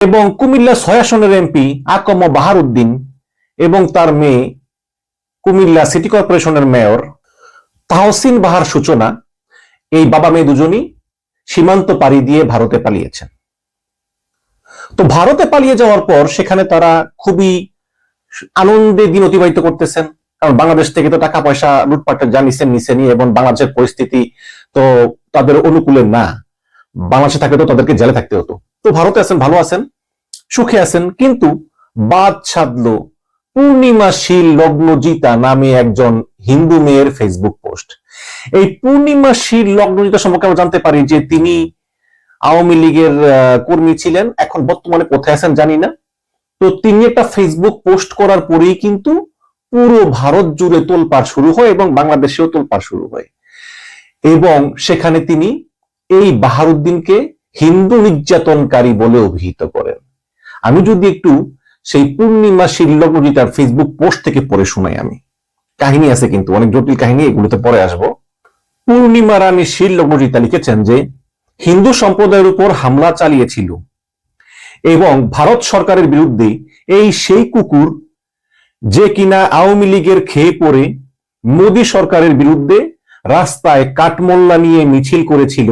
এবং কুমিল্লা ছয় আসনের এমপি আকম বাহারুদ্দিন এবং তার মেয়ে কুমিল্লা সিটি কর্পোরেশনের মেয়র তাহসিন বাহার সূচনা, এই বাবা মেয়ে দুজনই সীমান্ত পাড়ি দিয়ে ভারতে পালিয়েছেন। তো ভারতে পালিয়ে যাওয়ার পর সেখানে তারা খুবই আনন্দে দিন অতিবাহিত করতেছেন, কারণ বাংলাদেশ থেকে তো টাকা পয়সা লুটপাটের যা নিছেন নিছেনি এবং বাংলাদেশের পরিস্থিতি তো তাদের অনুকূলে না। বাংলাদেশে থাকলে তো তাদেরকে জেলে থাকতে হতো। তো ভারতে আছেন, ভালো আছেন, সুখে আছেন, কিন্তু বাদ সাধলো পূর্ণিমাশীল লগ্নজিতা নামে একজন হিন্দু মেয়ের ফেসবুক পোস্ট এই পূর্ণিমাশীল লগ্নজিতা সম্পর্কে আমরা জানতে পারি যে তিনি আওয়ামী লীগের কর্মী ছিলেন, এখন বর্তমানে কোথায় আছেন জানি না। তো তিনি একটা ফেসবুক পোস্ট করার পরেই কিন্তু পুরো ভারত জুড়ে তোলপাড় শুরু হয় এবং বাংলাদেশেও তোলপাড় শুরু হয়। এবং সেখানে তিনি এই বাহারুদ্দিনকে হিন্দু নির্যাতনকারী বলে অভিহিত করেন। আমি যদি একটু সেই পূর্ণিমা শিল্লগ্নজিতার ফেসবুক পোস্ট থেকে পড়ে শোনাই আমি। কাহিনী আছে কিন্তু, অনেক জটিল কাহিনী, এগুলোতে পরে আসব। পূর্ণিমা রানী শিল্লগ্নজিতা লিখেছেন যে, হিন্দু সম্প্রদায়ের উপর হামলা চালিয়েছিল এবং ভারত সরকারের বিরুদ্ধে এই সেই কুকুর যে কিনা আওয়ামী লীগের খেয়ে পড়ে, মোদী সরকারের বিরুদ্ধে রাস্তায় কাঠমোল্লা নিয়ে মিছিল করেছিল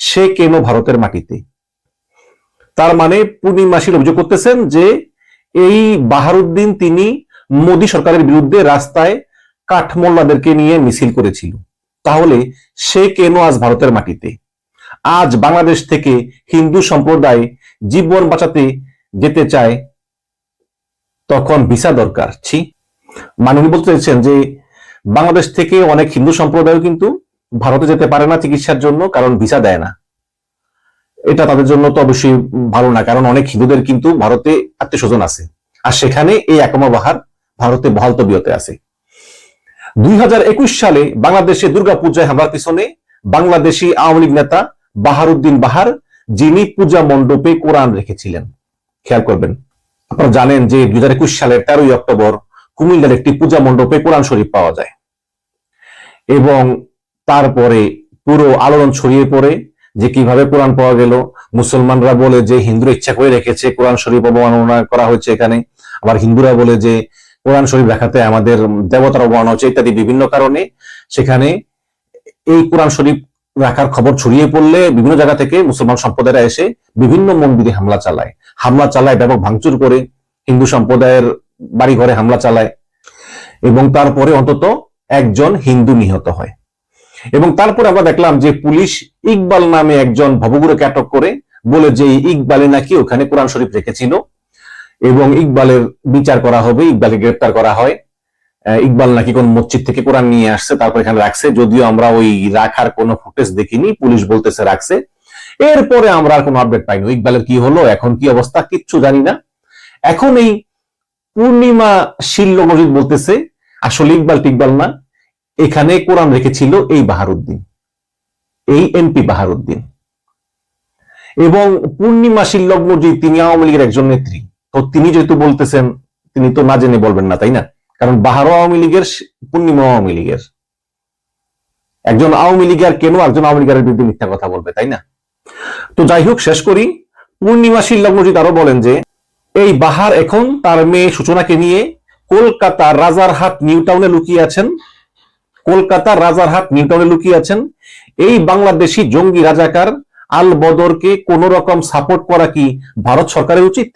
সে কেন ভারতের মাটিতে। তার মানে পূর্ণিমাসীর অভিযোগ করতেছেন যে এই বাহারুদ্দিন তিনি মোদী সরকারের বিরুদ্ধে রাস্তায় কাঠমোল্লাদেরকে নিয়ে মিছিল করেছিল। তাহলে সে কেন আজ ভারতের মাটিতে? আজ বাংলাদেশ থেকে হিন্দু সম্প্রদায় জীবন বাঁচাতে যেতে চায়, তখন ভিসা দরকার, ছি। মানে উনি বলতে চাইছেন যে বাংলাদেশ থেকে অনেক হিন্দু সম্প্রদায়ও কিন্তু ভারতে যেতে পারে না চিকিৎসার জন্য, কারণ ভিসা দেয় না। এটা তাদের জন্য তো অবশ্যই ভালো না, কারণ অনেক হিন্দুদের কিন্তু ভারতে আত্মীয় স্বজন আছে। আর সেখানে এই একমা বাহার ভারতে বহাল তবিয়তে আছে। দুই সালে বাংলাদেশে দুর্গাপূজায় হামলার পিছনে বাংলাদেশি আওয়ামী লীগ নেতা বাহারুদ্দিন বাহার, যিনি পূজা মণ্ডপে কোরআন রেখেছিলেন। খেয়াল করবেন, আপনারা জানেন যে দুই হাজার একুশ সালের তেরোই অক্টোবর কুমিল্লার একটি পূজা মণ্ডপে কোরআন শরীফ পাওয়া যায়। এবং তারপরে পুরো আলোড়ন ছড়িয়ে পড়ে যে কীভাবে কোরআন পাওয়া গেল। মুসলমানরা বলে যে হিন্দুরা ইচ্ছা করে রেখেছে কোরআন শরীফ অবমাননা করা হয়েছে এখানে। আবার হিন্দুরা বলে যে কোরআন শরীফ রাখাতে আমাদের দেবতার অবমাননা হচ্ছে ইত্যাদি বিভিন্ন কারণে সেখানে এই কোরআন শরীফ রাখার খবর ছড়িয়ে পড়লে বিভিন্ন জায়গা থেকে মুসলমান সম্প্রদায়রা এসে বিভিন্ন মন্দিরে হামলা চালায়। হামলা চালায় ব্যাপক ভাঙচুর করে, হিন্দু সম্প্রদায়ের বাড়ি ঘরে হামলা চালায় এবং তারপরে অন্তত একজন হিন্দু নিহত হয়। এবং তারপরে আমরা দেখলাম যে পুলিশ ইকবাল নামে একজন ভবগুরুকে আটক করে বলে যে ইকবালে নাকি ওখানে কোরআন শরীফ রেখেছিল এবং ইকবালের বিচার করা হবে, ইকবালকে গ্রেপ্তার করা হয়। ইকবাল নাকি কোন মসজিদ থেকে কোরআন নিয়ে আসছে, তারপর এখানে রাখছে। যদিও আমরা ওই রাখার কোনো ফুটেজ দেখিনি, পুলিশ বলতেছে রাখছে। এরপরে আমরা আর কোনো আপডেট পাইনি। ইকবালের কি হলো, এখন কি অবস্থা, কিচ্ছু জানি না। এখন এই পূর্ণিমা শিল্ল মসজিদ বলতেছে, আসলে ইকবাল টিকবাল না। এখানে কোরআন রেখেছিল এই বাহারুদ্দিন। এই এমপি বাহারুদ্দিন। এবং পূর্ণিমা শিল্লক মসজিদ তিনি আওয়ামী লীগের একজন নেত্রী, তো তিনি যেহেতু বলতেছেন, তিনি তো না জেনে বলবেন না, তাই না? কারণ বাহারও আওয়ামী লীগের পূর্ণিমা আওয়ামী লীগের। একজন আওয়ামী লীগের কেন একজন আওয়ামী লীগের বিরুদ্ধে মিথ্যা কথা বলবে, তাই না? তো যাই হোক, শেষ করি। পূর্ণিমা শিল্লক মসজিদ আরও বলেন যে, এই বাহার এখন তার মেয়ে সূচনাকে নিয়ে কলকাতার রাজারহাট নিউ টাউনে লুকিয়ে আছেন। কলকাতার রাজারহাট নিউ টাউনে লুকিয়ে আছেন। এই বাংলাদেশি জঙ্গি রাজাকার আল বদরকে কোন রকম সাপোর্ট করা কি ভারত সরকারের উচিত?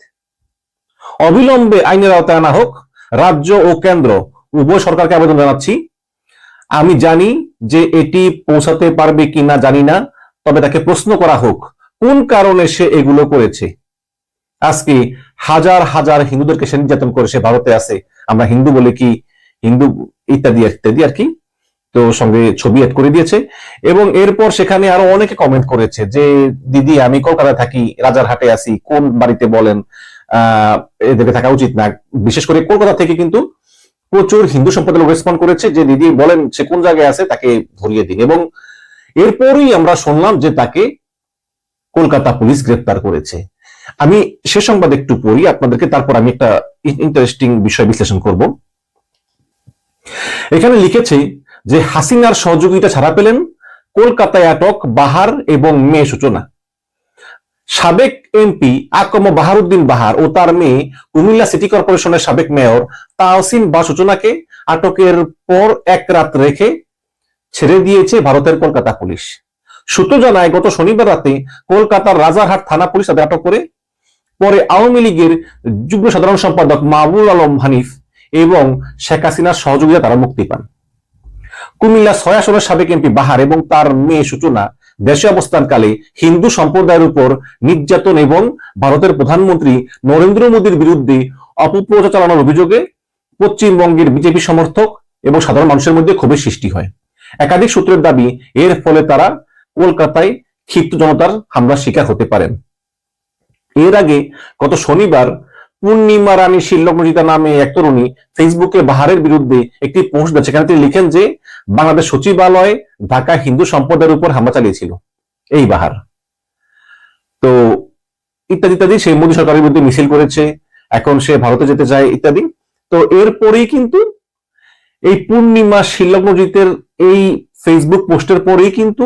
অবিলম্বে আইনের আওতায় আনা হোক, রাজ্য ও কেন্দ্র, উভয় সরকারকে আবেদন জানাচ্ছি। আমি জানি যে এটি পৌঁছাতে পারবে কিনা জানি না, তবে তাকে প্রশ্ন করা হোক, কোন কারণে সে এগুলো করেছে? আজকে হাজার হাজার হিন্দুদেরকে সে নির্যাতন করে সে ভারতে আছে। আমরা হিন্দু বলে কি হিন্দু ইত্যাদি ইত্যাদি আর কি? তো সঙ্গে ছবি অ্যাড করে দিয়েছে। এবং এরপর সেখানে আরও অনেকে কমেন্ট করেছে যে, দিদি, আমি কলকাতায় থাকি, রাজারহাটে আছি, কোন বাড়িতে বলেন? এদেরকে থাকা উচিত না। বিশেষ করে কলকাতা থেকে কিন্তু প্রচুর হিন্দু সম্প্রদায় লোক রেসপন্ড করেছে যে, দিদি, বলেন, সে কোন জায়গায় আছে? তাকে ধরিয়ে দিন। এবং এরপরই আমরা শুনলাম যে, তাকে কলকাতা পুলিশ গ্রেপ্তার করেছে। আমি সে সংবাদ একটু পড়ি, আপনাদেরকে তারপর আমি একটা ইন্টারেস্টিং বিষয় বিশ্লেষণ করব। এখানে লিখেছে যে হাসিনার সহযোগিতা ছাড়া পেলেন কলকাতায় আটক বাহার এবং মেয়ে সূচনা। সাবেক এমপি আকম বাহারুদ্দিন বাহার ও তার মেয়ে কুমিল্লা সিটি কর্পোরেশনের সাবেক মেয়র তাহসিন বা সূচনাকে আটকের পর এক রাত রেখে ছেড়ে দিয়েছে ভারতের কলকাতা পুলিশ। সূত্র জানায়, গত শনিবার রাতে কলকাতার রাজারহাট থানা পুলিশ তাদের আটক করে, পরে আওয়ামী লীগের যুগ্ম সাধারণ সম্পাদক মাহবুল আলম হানিফ এবং শেখ হাসিনার সহযোগিতা তারা মুক্তি পান। কুমিল্লা ছয় আসনের সাবেক এমপি বাহার এবং তার মেয়ে সূচনা দেশে অবস্থানকালে হিন্দু সম্প্রদায়ের উপর নির্যাতন এবং ভারতের প্রধানমন্ত্রী নরেন্দ্র মোদীর বিরুদ্ধে অপপ্রচার চালানোর অভিযোগে পশ্চিমবঙ্গের বিজেপি সমর্থক এবং সাধারণ মানুষের মধ্যে ক্ষোভের সৃষ্টি হয়। একাধিক সূত্রের দাবি, এর ফলে তারা কলকাতায় ক্ষিপ্ত জনতার হামলার শিকার হতে পারেন। এর আগে গত শনিবার পূর্ণিমা রানী শিল্লকমজিতা নামে এক তরুণী ফেসবুকে বাহারের বিরুদ্ধে একটি পোস্ট দেন সেখানে তিনি লিখেন যে, বাংলাদেশ সচিবালয়, ঢাকা হিন্দু সম্প্রদায়ের উপর হামলা চালিয়েছিল। এই বাহার। তো, ইত্যাদি ইত্যাদি সে মোদী সরকারের বিরুদ্ধে মিছিল করেছে, এখন সে ভারতে যেতে চায়, ইত্যাদি। তো, এরপরেই কিন্তু এই পূর্ণিমা শিল্লকমজিতের এই ফেসবুক পোস্টের পরেই কিন্তু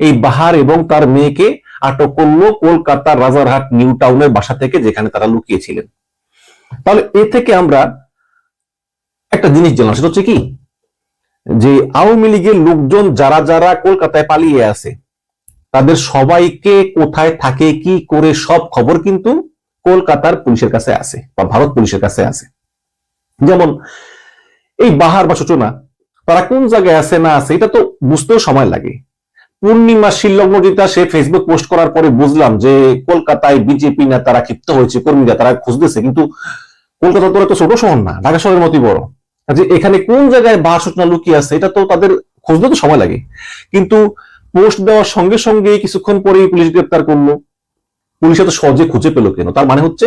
এই বাহার এবং তার মেয়েকে আটক করল কলকাতার রাজারহাট নিউ টাউনের বাসা থেকে, যেখানে তারা লুকিয়েছিলেন। তাহলে এ থেকে আমরা একটা জিনিস জানলাম, সেটা হচ্ছে কি? যে আওয়ামী লীগের লোকজন যারা যারা কলকাতায় পালিয়ে আছে, তাদের সবাইকে কোথায় থাকে, কি করে, সব খবর কিন্তু কলকাতার পুলিশের কাছে আছে বা ভারত পুলিশের কাছে আছে। যেমন এই বাহার বা সূচনা, তারা কোন জায়গায় আছে না আছে, এটা তো বুঝতেও সময় লাগে। পূর্ণিমা শিল্লগ্নজিতা সে ফেসবুক পোস্ট করার পরে বুঝলাম যে কলকাতায় বিজেপি নেতারা ক্ষিপ্ত হয়েছে, কর্মীরা তারা খুঁজতেছে, কিন্তু কলকাতা তো এত ছোট শহর না, ঢাকা শহরের মতই বড়। যে এখানে কোন জায়গায় বাহার সূচনা লুকিয়ে আছে, এটা তো তাদের খুঁজতে তো সময় লাগে। কিন্তু পোস্ট দেওয়ার সঙ্গে সঙ্গে কিছুক্ষণ পরেই পুলিশ গ্রেপ্তার করল। পুলিশ এত সহজে খুঁজে পেল কেন? তার মানে হচ্ছে,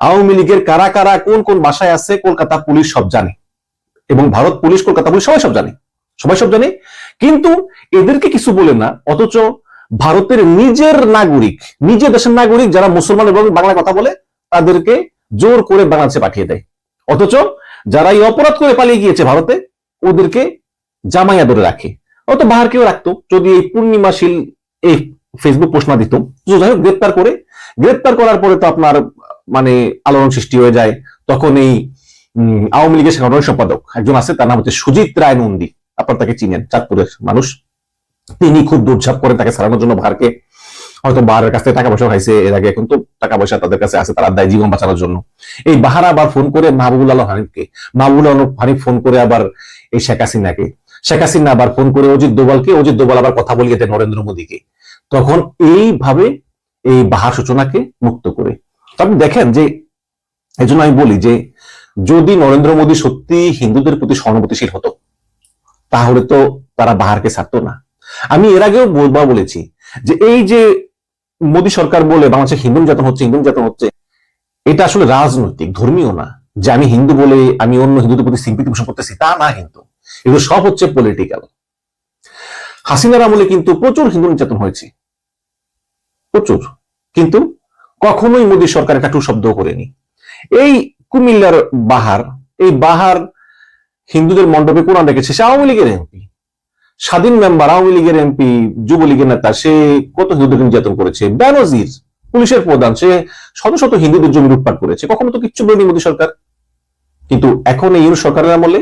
আওয়ামী লীগের কারা কারা কোন কোন বাসায় আছে, কলকাতা পুলিশ সব জানে। এবং ভারত পুলিশ, কলকাতা পুলিশ সবাই সব জানে। সবাই সব জানে। কিন্তু এদেরকে কিছু বলে না, অথচ ভারতের নিজের নাগরিক নিজের দেশের নাগরিক যারা মুসলমান এবং বাংলা কথা বলে, তাদেরকে জোর করে বাংলাদেশে পাঠিয়ে দেয়। অথচ যারা এই অপরাধ করে পালিয়ে গিয়েছে ভারতে, ওদেরকে জামাইয়া ধরে রাখে। অত বাহারকেও রাখতো? যদি এই পূর্ণিমাশীল এই ফেসবুক পোস্ট না দিত যাই হোক, গ্রেপ্তার করে, গ্রেপ্তার করার পরে তো আপনার মানে আলোড়ন সৃষ্টি হয়ে যায়। তখন এই আওয়ামী লীগের সাধারণ সম্পাদক, একজন আছে, তার নাম হচ্ছে সুজিত রায় নন্দী। আপনার তাকে চিনেন। চাঁদপুরের মানুষ। তিনি খুব দৌড়ঝাঁপ করে তাকে সারানোর জন্য ভারকে হয়তো বাহারের কাছ থেকে টাকা পয়সা খাইছে। এর আগে এখন তো টাকা পয়সা তাদের কাছে আছে, তারা দেয় জীবন বাঁচানোর জন্য। এই বাহার আবার ফোন করে মাহবুবুল আলম হানিফকে। মাহবুবুল আলম হানিফ ফোন করে আবার এই শেখ হাসিনাকে। শেখ হাসিনা আবার ফোন করে অজিত দোবালকে অজিত দোবাল আবার কথা বলিয়ে দেয় নরেন্দ্র মোদীকে। তখন এইভাবে এই বাহার সূচনাকে মুক্ত করে। তবে দেখেন যে এই আমি বলি যে, যদি নরেন্দ্র মোদী সত্যি হিন্দুদের প্রতি সহানুভূতিশীল হতো তাহলে তো তারা বাহারকে ছাড়তো না। আমি এর আগেও বলবা বলেছি যে এই যে মোদী সরকার বলে বাংলাদেশে হিন্দু নির্যাতন হচ্ছে, হিন্দু নির্যাতন হচ্ছে, এটা আসলে রাজনৈতিক, ধর্মীয় না। যে আমি হিন্দু বলে আমি অন্য হিন্দুদের প্রতি সিম্পিতি পোষণ করতেছি, তা না কিন্তু। এগুলো সব হচ্ছে পলিটিক্যাল হাসিনার আমলে কিন্তু প্রচুর হিন্দু নির্যাতন হয়েছে। প্রচুর। কিন্তু কখনোই মোদী সরকার একটা টু শব্দ করেনি। এই কুমিল্লার বাহার, এই বাহার হিন্দুদের মণ্ডপে কোরআন রেখেছে, সে আওয়ামী লীগের এমপি। স্বাধীন মেম্বার, আওয়ামী লীগের এমপি, যুবলীগের নেতা, সে কত হিন্দুদের নির্যাতন করেছে? ব্যানজির পুলিশের প্রধান, সে শত শত হিন্দুদের জমি লুটপাট করেছে। কখনো তো কিচ্ছু বলেনি মোদী সরকার। কিন্তু এখন এই সরকারের আমলে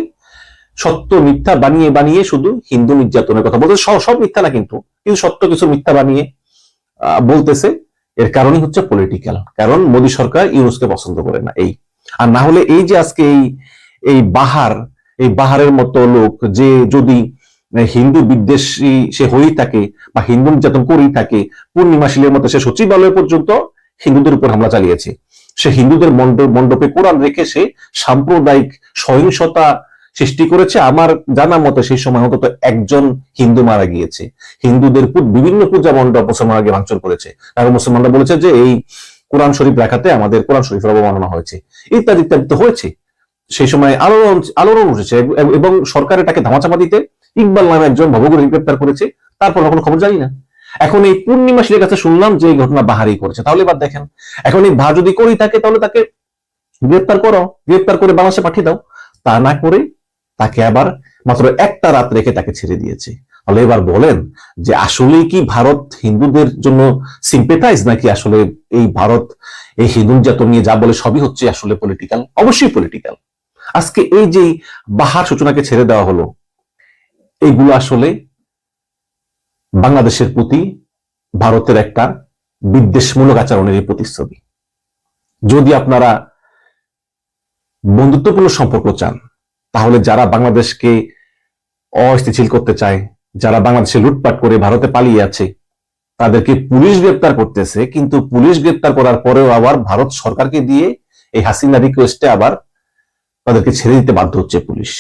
সত্য, মিথ্যা বানিয়ে বানিয়ে শুধু হিন্দু নির্যাতনের কথা বলতে সব মিথ্যা না কিন্তু কিন্তু সত্য কিছু মিথ্যা বানিয়ে বলতেছে। এর কারণই হচ্ছে পলিটিক্যাল কারণ মোদী সরকার ইউনুসকে পছন্দ করে না, এই। আর না হলে এই যে আজকে এই এই বাহার এই বাহারের মতো লোক যে যদি হিন্দু বিদ্বেষী সে হয়েই থাকে বা হিন্দু নির্যাতন করেই থাকে, পূর্ণিমা শিলের মতো সে সচিবালয় পর্যন্ত হিন্দুদের উপর হামলা চালিয়েছে। সে হিন্দুদের মণ্ডপ কোরআন রেখে সে সাম্প্রদায়িক সহিংসতা সৃষ্টি করেছে। আমার জানা মতে সেই সময় অন্তত একজন হিন্দু মারা গিয়েছে। হিন্দুদের বিভিন্ন পূজা মণ্ডপ মুসলমানরা গিয়ে ভাঙচুর করেছে। এবং মুসলমানরা বলেছে যে, এই কোরআন শরীফ রাখাতে আমাদের কোরআন শরীফের অবমাননা হয়েছে। ইত্যাদি ইত্যাদি তো হয়েছে। সেই সময় আলোড়ন আলোড়ন উঠেছে এবং সরকার এটাকে ধামাচাপা দিতে ইকবাল নামে একজন ভবগুরু গ্রেপ্তার করেছে। তারপর কোনো খবর জানি না। এখন এই পূর্ণিমা কাছে শুনলাম যে এই ঘটনা বাহারি করেছে তাহলে এবার দেখেন, এখন এই ভা যদি করেই থাকে, তাহলে তাকে গ্রেপ্তার করো। গ্রেপ্তার করে বাংলাদেশে পাঠিয়ে দাও। তা না করে তাকে আবার মাত্র একটা রাত রেখে তাকে ছেড়ে দিয়েছে। তাহলে এবার বলেন যে আসলে কি ভারত হিন্দুদের জন্য সিম্পেথাইজ নাকি আসলে এই ভারত এই হিন্দু নির্যাতন নিয়ে যা বলে সবই হচ্ছে আসলে পলিটিক্যাল অবশ্যই পলিটিক্যাল আজকে এই যে বাহার সূচনাকে ছেড়ে দেওয়া হলো এইগুলো আসলে বাংলাদেশের প্রতি, ভারতের একটা বিদ্বেষমূলক আচরণের প্রতিচ্ছবি। যদি আপনারা বন্ধুত্বপূর্ণ সম্পর্ক চান, তাহলে যারা বাংলাদেশকে অস্থিতিশীল করতে চায়, যারা বাংলাদেশে লুটপাট করে ভারতে পালিয়ে আছে, তাদেরকে পুলিশ গ্রেপ্তার করতেছে, কিন্তু পুলিশ গ্রেপ্তার করার পরেও আবার ভারত সরকারকে দিয়ে এই হাসিনা রিকোয়েস্টে আবার তাদেরকে ছেড়ে দিতে বাধ্য হচ্ছে পুলিশ।